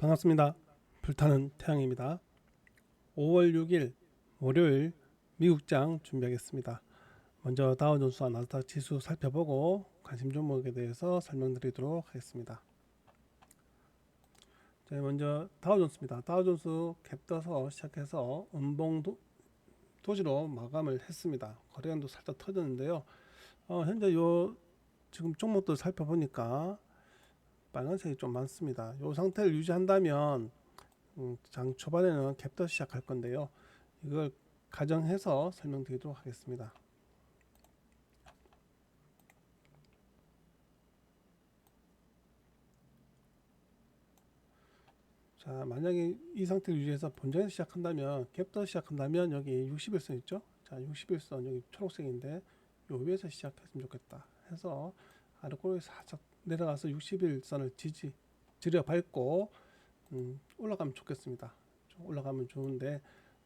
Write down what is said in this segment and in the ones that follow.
반갑습니다. 불타는 태양입니다. 5월 6일 월요일 미국장 준비하겠습니다. 먼저 다우존스와 나스닥 지수 살펴보고 관심 종목에 대해서 설명드리도록 하겠습니다. 자, 먼저 다우존스입니다. 다우존스 갭 떠서 시작해서 음봉 도, 도지로 마감을 했습니다. 거래량도 살짝 터졌는데요. 어, 현재 요 지금 종목들 살펴보니까 빨간색이 좀 많습니다. 이 상태를 유지한다면 음, 장 초반에는 갭더 시작할 건데요. 이걸 가정해서 설명드리도록 하겠습니다. 자, 만약에 이 상태를 유지해서 본전에서 시작한다면 갭더 시작한다면 여기 61선 있죠? 자, 61선 여기 초록색인데 요 위에서 시작했으면 좋겠다. 해서 아래꼬리 살짝 내려가서 61선을 지지 지려 밟고 음, 올라가면 좋겠습니다. 좀 올라가면 좋은데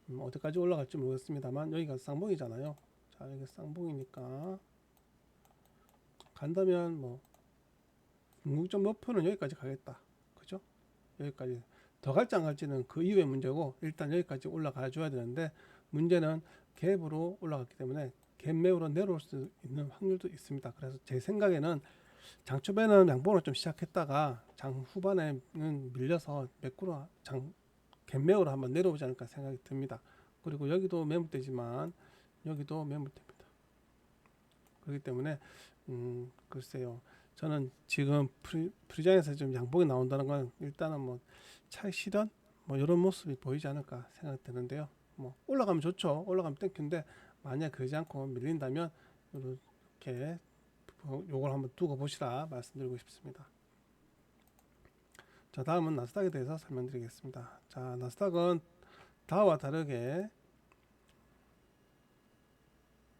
음, 어디까지 올라갈지 모르겠습니다만 여기가 쌍봉이잖아요. 자 여기 쌍봉이니까 간다면 뭐 궁극적 목표는 여기까지 가겠다. 그죠? 여기까지 더 갈지 안 갈지는 그 이후의 문제고 일단 여기까지 올라가 줘야 되는데 문제는 갭으로 올라갔기 때문에 갭 매우로 내려올 수 있는 확률도 있습니다. 그래서 제 생각에는 장 초반에는 양봉으로 좀 시작했다가 장 후반에는 밀려서 매꾸로 장 갭매우로 한번 내려오지 않을까 생각이 듭니다. 그리고 여기도 매물대지만 여기도 매물대입니다. 그렇기 때문에 음 글쎄요. 저는 지금 프리, 프리장에서 좀 양봉이 나온다는 건 일단은 뭐 차익 실현 뭐 이런 모습이 보이지 않을까 생각되는데요. 뭐 올라가면 좋죠. 올라가면 땡큐인데 만약 그러지 않고 밀린다면 이렇게 요걸 한번 두고 보시라 말씀드리고 싶습니다. 자 다음은 나스닥에 대해서 설명드리겠습니다. 자 나스닥은 다와 다르게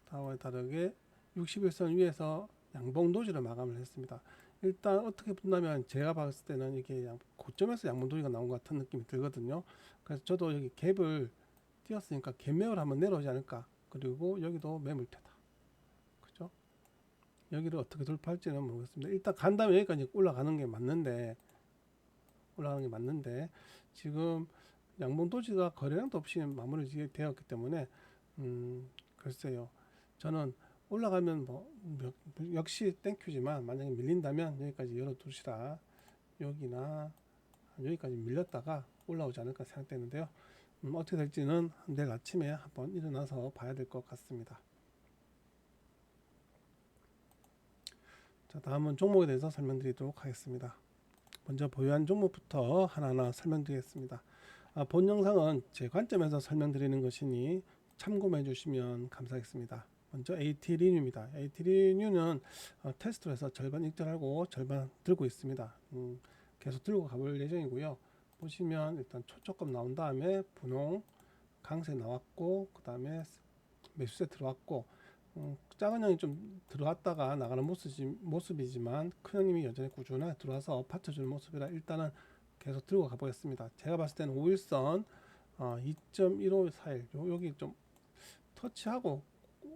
다와 다르게 61선 위에서 양봉 도지를 마감을 했습니다. 일단 어떻게 본다면 제가 봤을 때는 이게 고점에서 양봉 도지가 나온 것 같은 느낌이 들거든요. 그래서 저도 여기 갭을 띄었으니까 갭 매물 한번 내려오지 않을까. 그리고 여기도. 그죠? 여기를 어떻게 돌파할지는 모르겠습니다. 일단 간다면 여기까지 올라가는 게 맞는데 올라가는 게 맞는데 지금 양봉 도지가 거래량도 없이 마무리 되었기 때문에 음 글쎄요. 저는 올라가면 뭐 역시 땡큐지만 만약에 밀린다면 여기까지 열어두시라 여기나 여기까지 밀렸다가 올라오지 않을까 생각되는데요. 음, 어떻게 될지는 내일 아침에 한번 일어나서 봐야 될 것 같습니다. 자, 다음은 종목에 대해서 설명드리도록 하겠습니다. 먼저 보유한 종목부터 하나하나 설명드리겠습니다. 아, 본 영상은 제 관점에서 설명드리는 것이니 참고해 주시면 감사하겠습니다. 먼저 AT 리뉴입니다. AT 리뉴는 어, 테스트로 해서 절반 익절하고 절반 들고 있습니다. 음, 계속 들고 가볼 예정이고요. 보시면 일단 초점금 나온 다음에 분홍 강세 나왔고 그 다음에 매수세 들어왔고 음, 작은 형이 좀 들어왔다가 나가는 모습이, 모습이지만 큰 형님이 여전히 꾸준하게 들어와서 받쳐주는 모습이라 일단은 계속 들고 가보겠습니다. 제가 봤을 때는 5일선 어, 2.1541 요, 여기 좀 터치하고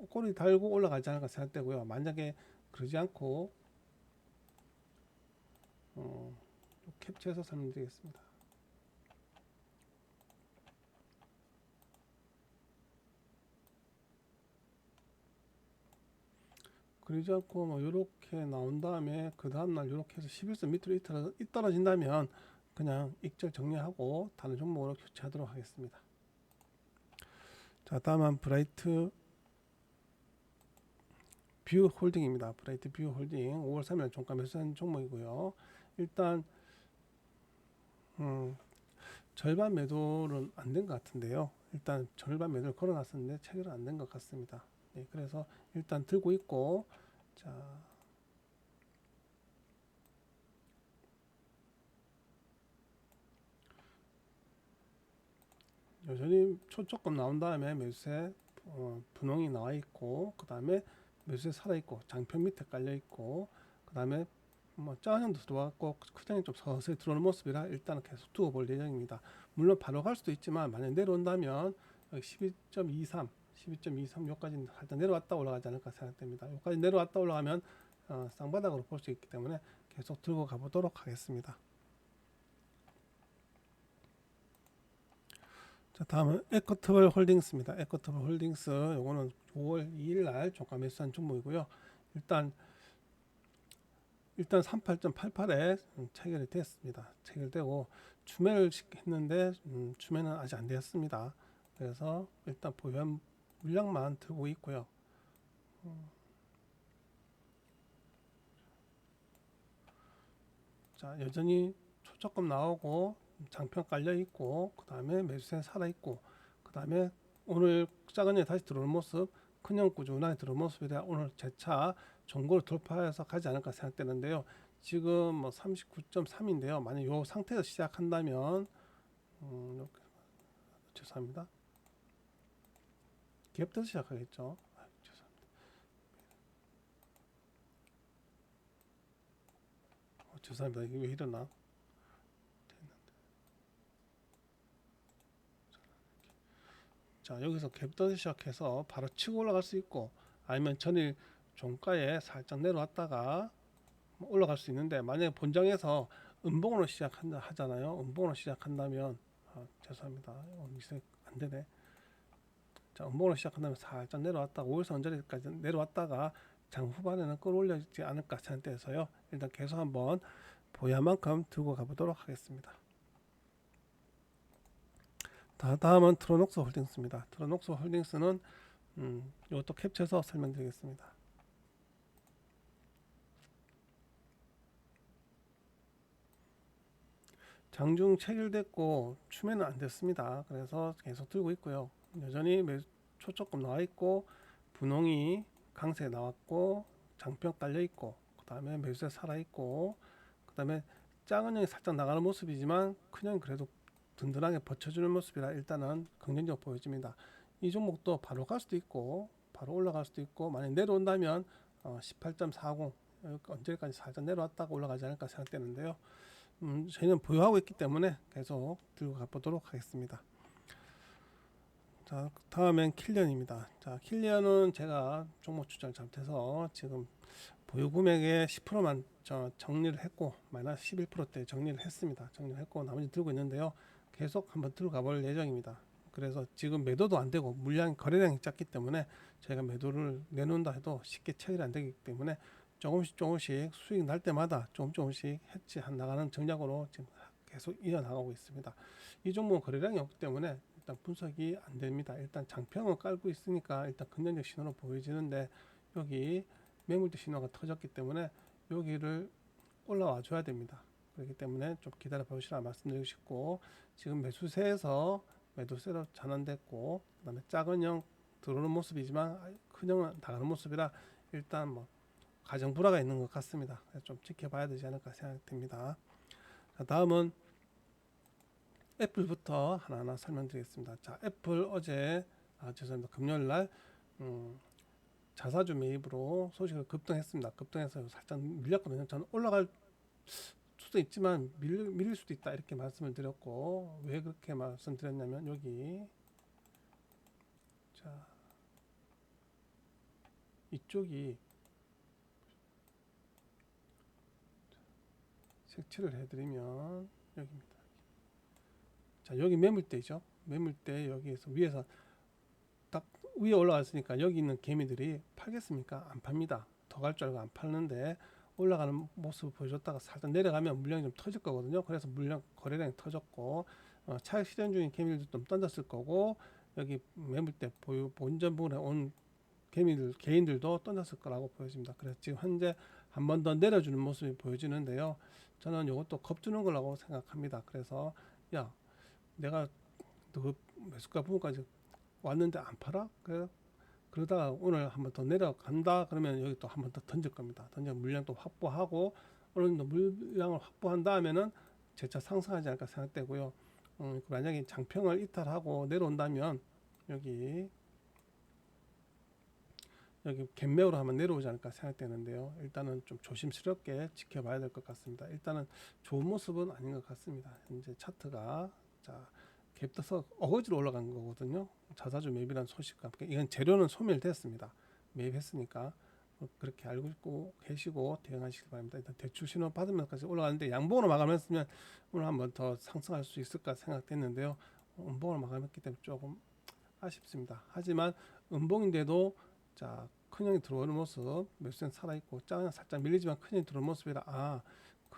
꼬리 달고 올라가지 않을까 생각되고요. 만약에 그러지 않고 어, 캡처해서 설명드리겠습니다. 그러지 않고 뭐 이렇게 나온 다음에 그 다음날 이렇게 해서 11선 밑으로 잇떨어진다면 그냥 익절 정리하고 다른 종목으로 교체하도록 하겠습니다. 자 다음은 브라이트 뷰 홀딩입니다. 브라이트 뷰 홀딩 5월 3일 종가 매수한 종목이고요. 일단 음, 절반 매도는 안 된 것 같은데요. 일단 절반 매도를 걸어놨었는데 체결은 안된 것 같습니다. 네, 그래서 일단 들고 있고 자 여전히 초조금 나온 다음에 매수세 어, 분홍이 나와 있고 그 다음에 매수세 살아 있고 장편 밑에 깔려 있고 그 다음에 뭐 짜장도 들어왔고 크장이 좀 서서히 들어오는 모습이라 일단은 계속 두어 볼 예정입니다. 물론 바로 갈 수도 있지만 만약 내려온다면 12.23 12.23 여기까지 살짝 내려왔다 올라가지 않을까 생각됩니다. 여기까지 내려왔다 올라가면 어, 쌍바닥으로 볼 수 있기 때문에 계속 들고 가보도록 하겠습니다. 자, 다음은 에코트블 홀딩스입니다. 에코트블 홀딩스 요거는 5월 2일 날 종가 매수한 종목이고요. 일단 일단 38.88에 체결이 됐습니다. 체결되고 추매를 시- 했는데 음, 추매는 아직 안 되었습니다. 그래서 일단 보유한 물량만 들고 있고요. 음. 자 여전히 초조금 나오고 장평 깔려 있고 그 다음에 매수세 살아 있고 그 다음에 오늘 작은 애 다시 들어오는 모습 큰형 꾸준하게 들어오는 모습이라 오늘 재차 종고를 돌파해서 가지 않을까 생각되는데요. 지금 뭐 39.3인데요. 만약 이 상태에서 시작한다면 음, 죄송합니다. 갭부터 시작하겠죠. 아, 죄송합니다. 어, 죄송합니다. 이게 왜 이러나? 자 여기서 갭부터 시작해서 바로 치고 올라갈 수 있고 아니면 전일 종가에 살짝 내려왔다가 뭐 올라갈 수 있는데 만약에 본장에서 음봉으로 시작한다 하잖아요. 음봉으로 시작한다면 아, 죄송합니다. 어, 미세 안 되네. 자, 음봉으로 시작한다면 살짝 내려왔다가 5일선 언저리까지 내려왔다가 장 후반에는 끌어올려지지 않을까 생각돼서요. 일단 계속 한번 보야만큼 들고 가보도록 하겠습니다. 다 다음은 트로녹스 홀딩스입니다. 트로녹스 홀딩스는 음, 이것도 캡처해서 설명드리겠습니다. 장중 체결됐고 추매는 안 됐습니다. 그래서 계속 들고 있고요. 여전히 매 초조금 나와 있고 분홍이 강세 나왔고 장평 깔려 있고 그 다음에 매수세 살아 있고 그 다음에 작은 형이 살짝 나가는 모습이지만 큰 형이 그래도 든든하게 버텨주는 모습이라 일단은 긍정적으로 보여집니다. 이 종목도 바로 갈 수도 있고 바로 올라갈 수도 있고 만약 내려온다면 어, 18.40 언제까지 살짝 내려왔다가 올라가지 않을까 생각되는데요. 음, 저희는 보유하고 있기 때문에 계속 들고 가보도록 하겠습니다. 자, 다음엔 킬리언입니다. 자, 킬리언은 제가 종목 추천 잘못해서 지금 보유 금액의 10%만 저 정리를 했고 마이너스 11%대 정리를 했습니다. 정리를 했고 나머지 들고 있는데요. 계속 한번 들어가 볼 예정입니다. 그래서 지금 매도도 안 되고 물량 거래량이 작기 때문에 저희가 매도를 내놓는다 해도 쉽게 체결이 안 되기 때문에 조금씩 조금씩 수익 날 때마다 조금 조금씩 해치 한 나가는 전략으로 지금 계속 이어나가고 있습니다. 이 종목은 거래량이 없기 때문에 일단 분석이 안 됩니다. 일단 장평은 깔고 있으니까 일단 긍정적 신호로 보여지는데 여기 매물대 신호가 터졌기 때문에 여기를 올라와 줘야 됩니다. 그렇기 때문에 좀 기다려 보시라 말씀드리고 싶고 지금 매수세에서 매도세로 전환됐고 그 다음에 작은 형 들어오는 모습이지만 큰 형은 나가는 모습이라 일단 뭐 가정 불화가 있는 것 같습니다. 좀 지켜봐야 되지 않을까 생각됩니다. 자, 다음은 애플부터 하나하나 설명드리겠습니다. 자, 애플 어제 아, 죄송합니다. 금요일 날 음, 자사주 매입으로 소식을 급등했습니다. 급등해서 살짝 밀렸거든요. 저는 올라갈 수도 있지만 밀, 밀릴 수도 있다 이렇게 말씀을 드렸고 왜 그렇게 말씀드렸냐면 여기 자 이쪽이 색칠을 해드리면 여기입니다. 자 여기 매물대죠. 매물대 여기에서 위에서 딱 위에 올라갔으니까 여기 있는 개미들이 팔겠습니까? 안 팝니다. 더 갈 줄 알고 안 팔는데 올라가는 모습을 보여줬다가 살짝 내려가면 물량이 좀 터질 거거든요. 그래서 물량 거래량이 터졌고 어, 차익 실현 중인 개미들도 좀 던졌을 거고 여기 매물대 보유 본전 부분에 온 개미들 개인들도 던졌을 거라고 보여집니다. 그래서 지금 현재 한 번 더 내려주는 모습이 보여지는데요. 저는 이것도 겁주는 거라고 생각합니다. 그래서 야 내가 너 매수가 부분까지 왔는데 안 팔아? 그래 그러다가 오늘 한번 더 내려간다 그러면 여기 또 한번 더 던질 겁니다. 던져 물량 또 확보하고 어느 정도 물량을 확보한 다음에는 재차 상승하지 않을까 생각되고요. 음, 만약에 장평을 이탈하고 내려온다면 여기 여기 갭매우로 한번 내려오지 않을까 생각되는데요. 일단은 좀 조심스럽게 지켜봐야 될 것 같습니다. 일단은 좋은 모습은 아닌 것 같습니다. 현재 차트가 자 갭 떠서 어거지로 올라간 거거든요. 자사주 매입이라는 소식과 함께 이건 재료는 소멸됐습니다. 매입했으니까 그렇게 알고 있고 계시고 대응하시기 바랍니다. 일단 대출 신호 받으면까지 올라가는데 양봉으로 마감했으면 오늘 한번 더 상승할 수 있을까 생각됐는데요. 음봉을 마감했기 때문에 조금 아쉽습니다. 하지만 음봉인데도 자 큰형이 들어오는 모습 몇센 살아 있고 작은 살짝 밀리지만 큰형이 들어오는 모습이라 아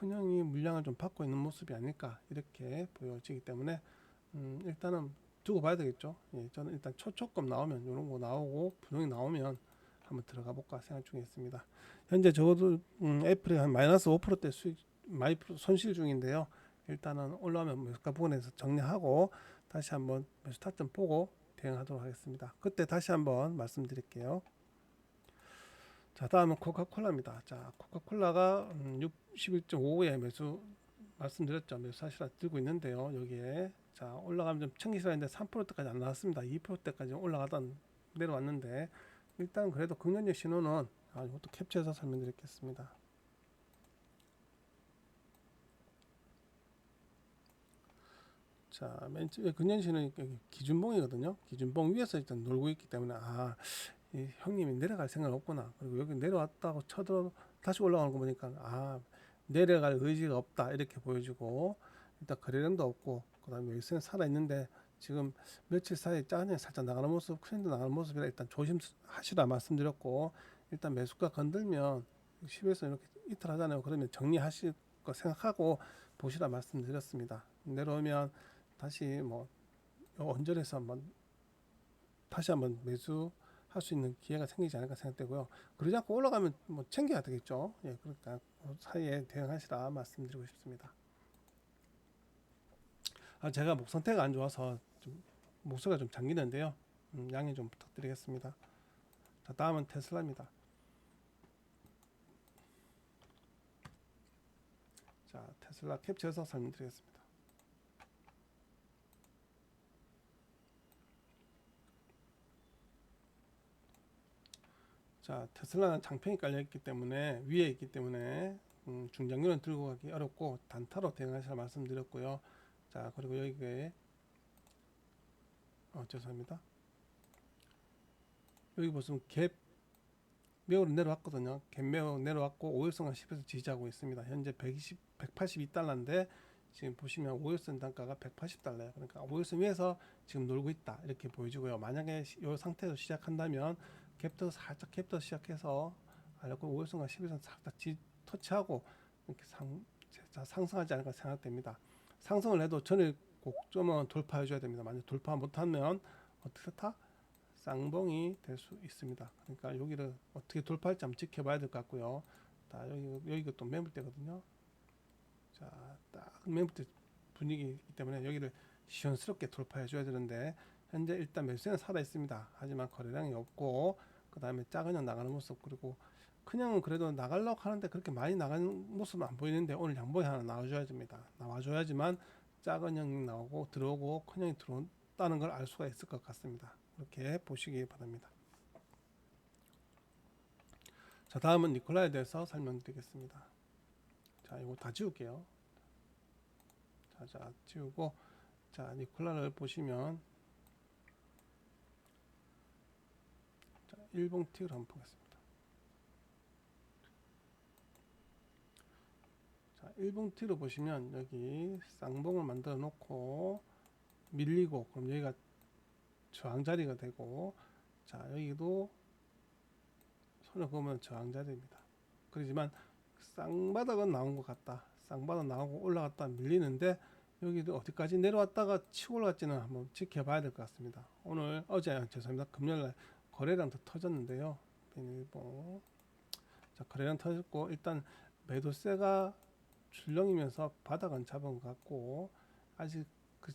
큰형이 물량을 좀 받고 있는 모습이 아닐까 이렇게 보여지기 때문에 음, 일단은 두고 봐야 되겠죠. 예, 저는 일단 초초급 나오면 이런 거 나오고 분홍이 나오면 한번 들어가 볼까 생각 중에 있습니다. 현재 적어도 음, 애플이 한 마이너스 5%대 수익 많이 손실 중인데요. 일단은 올라오면 몇가 부분에서 정리하고 다시 한번 타점 보고 대응하도록 하겠습니다. 그때 다시 한번 말씀드릴게요. 자 다음은 코카콜라입니다. 자 코카콜라가 음, 61.55에 매수 말씀드렸죠. 매수 사실화 들고 있는데요. 여기에 자 올라가면 좀 챙기시라 했는데 3%대까지 안 나왔습니다. 2%대까지 올라가다 내려왔는데 일단 그래도 긍정적 신호는 아, 이것도 캡처해서 설명드리겠습니다. 자, 맨 처음에 여기 기준봉이거든요. 기준봉 위에서 일단 놀고 있기 때문에 아, 이 형님이 내려갈 생각 없구나. 그리고 여기 내려왔다고 쳐도 다시 올라가는 거 보니까 아, 내려갈 의지가 없다 이렇게 보여지고 일단 거래량도 없고 그다음에 여기서는 살아 있는데 지금 며칠 사이에 짜증이 살짝 나가는 모습, 크랜드 나가는 모습이라 일단 조심하시라 말씀드렸고 일단 매수가 건들면 10에서 이렇게 이틀 하잖아요. 그러면 정리하실 거 생각하고 보시라 말씀드렸습니다. 내려오면 다시 뭐 언저리에서 한번 다시 한번 매수 할 수 있는 기회가 생기지 않을까 생각되고요. 그러지 않고 올라가면 뭐 챙겨야 되겠죠. 예, 그러니까 그 사이에 대응하시라 말씀드리고 싶습니다. 아, 제가 목 상태가 안 좋아서 좀 목소리가 좀 잠기는데요. 음, 양해 좀 부탁드리겠습니다. 자, 다음은 테슬라입니다. 자, 테슬라 캡처해서 설명드리겠습니다. 자, 테슬라는 장평이 깔려 있기 때문에 위에 있기 때문에 음, 중장기는 들고 가기 어렵고 단타로 대응하시라 말씀드렸고요. 자, 그리고 여기에 어, 죄송합니다. 여기 보시면 갭 매우로 내려왔거든요. 갭 매우 내려왔고 5일선과 10에서 지지하고 있습니다. 현재 120, 182달러인데 지금 보시면 5일선 단가가 180달러예요. 그러니까 5일선 위에서 지금 놀고 있다 이렇게 보여지고요. 만약에 이 상태에서 시작한다면 갭도 살짝 갭도 시작해서 알고 5일선과 10일선 살짝 지, 터치하고 이렇게 상, 상승하지 않을까 생각됩니다. 상승을 해도 전일 곡점은 돌파해 줘야 됩니다. 만약 돌파 못하면 어떻게 타? 쌍봉이 될 수 있습니다. 그러니까 여기를 어떻게 돌파할지 한번 지켜봐야 될 것 같고요. 자, 여기 여기가 또 매물대거든요. 자, 딱 매물대 분위기이기 때문에 여기를 시원스럽게 돌파해 줘야 되는데 현재 일단 매수세는 살아 있습니다. 하지만 거래량이 없고 그 다음에 작은 형 나가는 모습 그리고 그냥 그래도 나가려고 하는데 그렇게 많이 나가는 모습은 안 보이는데 오늘 양봉이 하나 나와줘야 됩니다. 나와줘야지만 작은 형이 나오고 들어오고 큰 형이 들어온다는 걸 알 수가 있을 것 같습니다. 그렇게 보시기 바랍니다. 자 다음은 니콜라에 대해서 설명드리겠습니다. 자 이거 다 지울게요. 자, 자 지우고 자 니콜라를 보시면 일봉 틱을 한번 보겠습니다. 자, 1봉 T로 보시면 여기 쌍봉을 만들어 놓고 밀리고 그럼 여기가 저항 자리가 되고 자 여기도 손을 보면 저항 자리입니다. 그렇지만 쌍바닥은 나온 것 같다. 쌍바닥 나오고 올라갔다 밀리는데 여기도 어디까지 내려왔다가 치고 올라갔지는 한번 지켜봐야 될 것 같습니다. 오늘 어제 아, 죄송합니다. 금요일날 거래량도 터졌는데요. 비닐봉 자 거래량 터졌고 일단 매도세가 출렁이면서 바닥은 잡은 것 같고 아직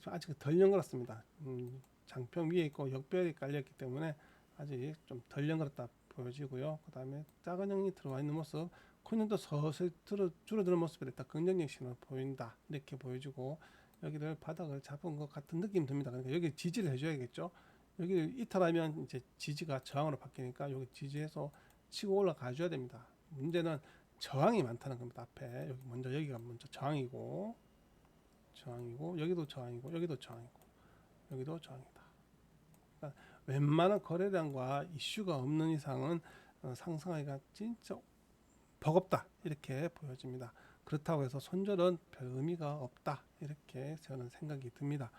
아직 덜 연결했습니다. 음, 장평 위에 있고 역별이 깔렸기 때문에 아직 좀 덜 연결했다 보여지고요. 그 다음에 작은 형이 들어와 있는 모습, 큰 형도 서서히 줄어, 줄어드는 모습이 딱 긍정적 신호 보인다 이렇게 보여지고 여기를 바닥을 잡은 것 같은 느낌 듭니다. 그러니까 여기 지지를 해줘야겠죠. 여기를 이탈하면 이제 지지가 저항으로 바뀌니까 여기 지지해서 치고 올라가 줘야 됩니다. 문제는 저항이 많다는 겁니다. 앞에 여기 먼저 여기가 먼저 저항이고 저항이고 여기도 저항이고 여기도 저항이고 여기도 저항이다. 그러니까 웬만한 거래량과 이슈가 없는 이상은 어, 상승하기가 진짜 버겁다 이렇게 보여집니다. 그렇다고 해서 손절은 별 의미가 없다 이렇게 저는 생각이 듭니다.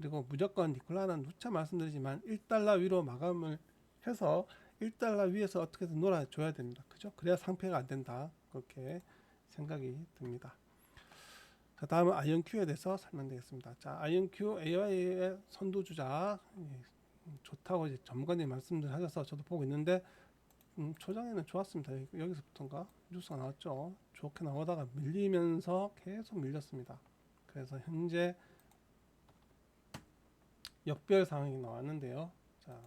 그리고 무조건 니콜라는 누차 말씀드리지만 1달러 위로 마감을 해서 1달러 위에서 어떻게든 놀아줘야 됩니다. 그죠? 그래야 상패가 안 된다. 그렇게 생각이 듭니다. 자, 다음은 아이언큐에 대해서 설명드리겠습니다. 자, 아이언큐 AI의 선두주자 예, 음, 좋다고 이제 전문가님 말씀들 하셔서 저도 보고 있는데 음, 초장에는 좋았습니다. 여기- 여기서부터인가 뉴스가 나왔죠. 좋게 나오다가 밀리면서 계속 밀렸습니다. 그래서 현재 역별 상황이 나왔는데요. 자,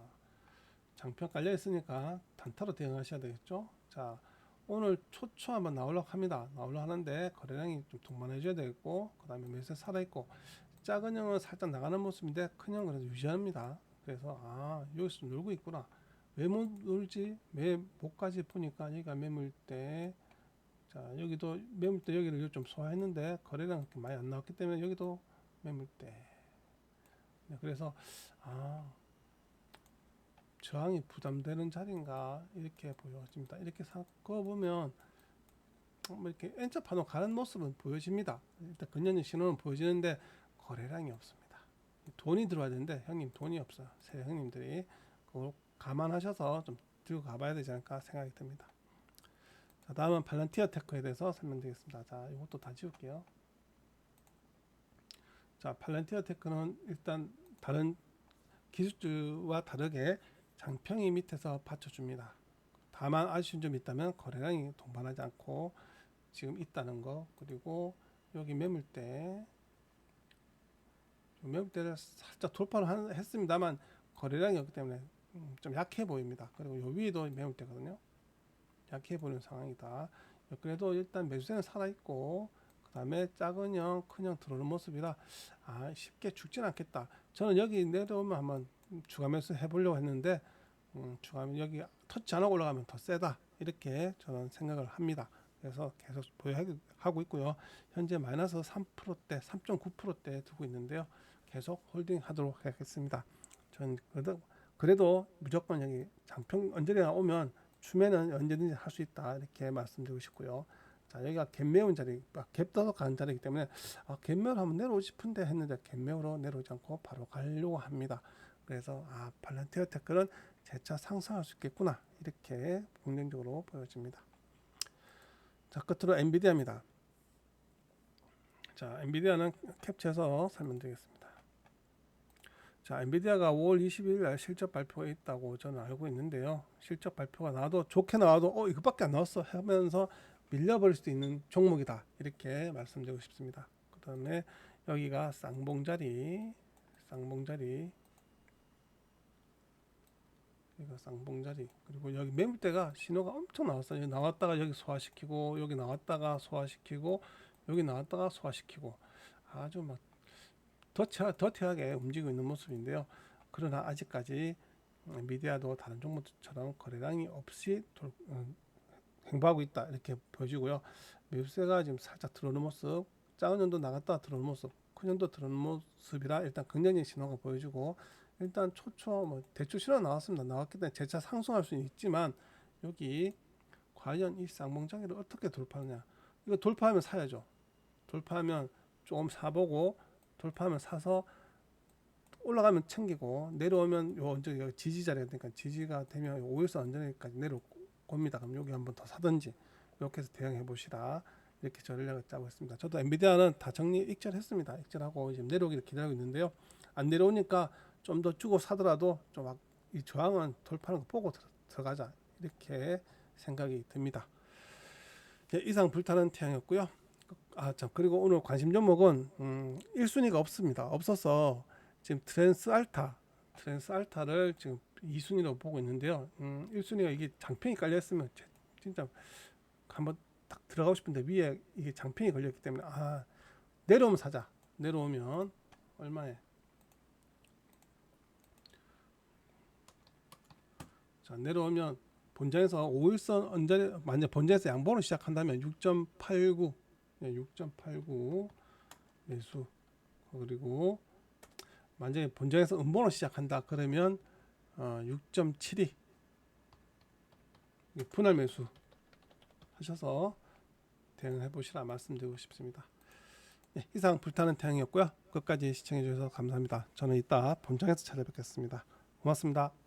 장평 깔려 있으니까 단타로 대응하셔야 되겠죠. 자, 오늘 초초 한번 나오려고 합니다. 나오려고 하는데 거래량이 좀 동반해줘야 되겠고, 그 다음에 매수에 살아있고, 작은 형은 살짝 나가는 모습인데 큰 형은 그래도 유지합니다. 그래서 아 여기서 좀 놀고 있구나. 왜 못 놀지? 왜 못까지 보니까 여기가 매물대. 자 여기도 매물대 여기를 좀 소화했는데 거래량 그렇게 많이 안 나왔기 때문에 여기도 매물대. 네, 그래서 아 저항이 부담되는 자리인가 이렇게 보여집니다. 이렇게 섞어 보면 뭐 이렇게 N자 파동 가는 모습은 보여집니다. 일단 근년의 신호는 보여지는데 거래량이 없습니다. 돈이 들어와야 되는데 형님 돈이 없어요. 새 형님들이 그걸 감안하셔서 좀 들고 가봐야 되지 않을까 생각이 듭니다. 자, 다음은 팔란티어 테크에 대해서 설명드리겠습니다. 자, 이것도 다 지울게요. 자, 팔란티어 테크는 일단 다른 기술주와 다르게 장평이 밑에서 받쳐줍니다. 다만 아쉬운 점이 있다면 거래량이 동반하지 않고 지금 있다는 거 그리고 여기 매물대 매물대를 살짝 돌파를 한- 했습니다만 거래량이 없기 때문에 음, 좀 약해 보입니다. 그리고 요 위에도 매물대거든요. 약해 보이는 상황이다. 그래도 일단 매수세는 살아 있고 그 다음에 작은 형, 큰 형 들어오는 모습이라 아 쉽게 죽진 않겠다. 저는 여기 내려오면 한번 매수 해보려고 했는데 음, 매- 여기 터치 안 하고 올라가면 더 세다 이렇게 저는 생각을 합니다. 그래서 계속 보유하고 있고요. 현재 마이너스 3%대, 3.9%대 두고 있는데요. 계속 홀딩 하도록 하겠습니다. 전 그래도, 그래도 무조건 여기 장평 언저리가 오면 추매는 언제든지 할 수 있다 이렇게 말씀드리고 싶고요. 자 여기가 갭매운 자리, 아, 갭 떠서 가는 자리이기 때문에 아, 갭매로 한번 내려오고 싶은데 했는데 갭매우로 내려오지 않고 바로 가려고 합니다. 그래서 아 팔란티어 테크는 재차 상승할 수 있겠구나 이렇게 긍정적으로 보여집니다. 자 끝으로 엔비디아입니다. 자 엔비디아는 캡처해서 설명드리겠습니다. 자 엔비디아가 5월 20일 날 실적 발표가 있다고 저는 알고 있는데요. 실적 발표가 나와도 좋게 나와도 어 이것밖에 안 나왔어 하면서 밀려버릴 수도 있는 종목이다 이렇게 말씀드리고 싶습니다. 그 다음에 여기가 쌍봉자리 쌍봉자리 여기가 쌍봉자리 그리고 여기 매물대가 신호가 엄청 나왔어요. 여기 나왔다가 여기 소화시키고 여기 나왔다가 소화시키고 여기 나왔다가 소화시키고 아주 막 더티하, 더티하게 움직이고 있는 모습인데요. 그러나 아직까지 미디어도 다른 종목처럼 거래량이 없이 돌, 어, 행보하고 있다 이렇게 보여지고요. 매수세가 지금 살짝 들어오는 모습, 작은 년도 나갔다 들어오는 모습, 큰 년도 들어오는 모습이라 일단 긍정적인 신호가 보여지고 일단 초초 뭐 대출 신호 나왔습니다. 나왔기 때문에 재차 상승할 수는 있지만 여기 과연 이 쌍봉장애를 어떻게 돌파하느냐? 이거 돌파하면 사야죠. 돌파하면 조금 사보고 돌파하면 사서 올라가면 챙기고 내려오면 요 여기 지지 자리가 되니까 지지가 되면 5일선 언저리까지 내려올 겁니다. 그럼 여기 한번 더 사든지 이렇게 해서 대응해 보시라 이렇게 전략을 짜고 있습니다. 저도 엔비디아는 다 정리 익절했습니다. 익절하고 지금 내려오기를 기다리고 있는데요. 안 내려오니까 좀 더 주고 사더라도 좀 이 저항은 돌파하는 거 보고 들어- 들어가자 이렇게 생각이 듭니다. 네, 이상 불타는 태양이었고요. 아, 참 그리고 오늘 관심 종목은 음, 1순위가 없습니다. 없어서 지금 트랜스 알타, 트랜스 알타를 지금 2순위로 보고 있는데요. 음, 1순위가 이게 장평이 깔려 있으면 제- 진짜 한번 딱 들어가고 싶은데 위에 이게 장평이 걸렸기 때문에 아 내려오면 사자. 내려오면 얼마에? 자 내려오면 본장에서 5일선 언저리 만약 본장에서 양봉을 시작한다면 6.89 네, 6.89 매수 그리고 만약에 본장에서 음봉을 시작한다 그러면 어, 6.72 분할 매수 하셔서 대응해 보시라 말씀드리고 싶습니다. 예, 이상 불타는 태양이었고요. 끝까지 시청해 주셔서 감사합니다. 저는 이따 본청에서 찾아뵙겠습니다. 고맙습니다.